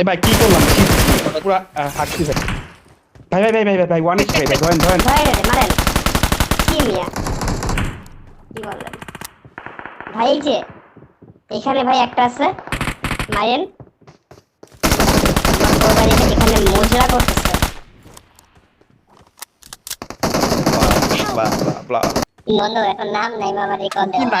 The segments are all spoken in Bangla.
এ ভাই কি করলাম পুরো হাঁটছি ভাই ভাই ভাই ভাই ভাই ভাই ভাই ওয়ান এইচ ভাই ধরেন ধরেন মারেন কি মিয়া কি বললেন ভাই যে এখানে ভাই একটা আছে মারেন এখানে মোজরা করতেছে নন্দ এখন নাম নাই বাবা রেকর্ড দেওয়া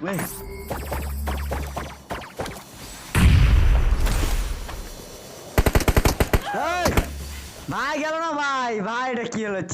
Wait. Hey! Bye, Galana, bye! Bye, the killer.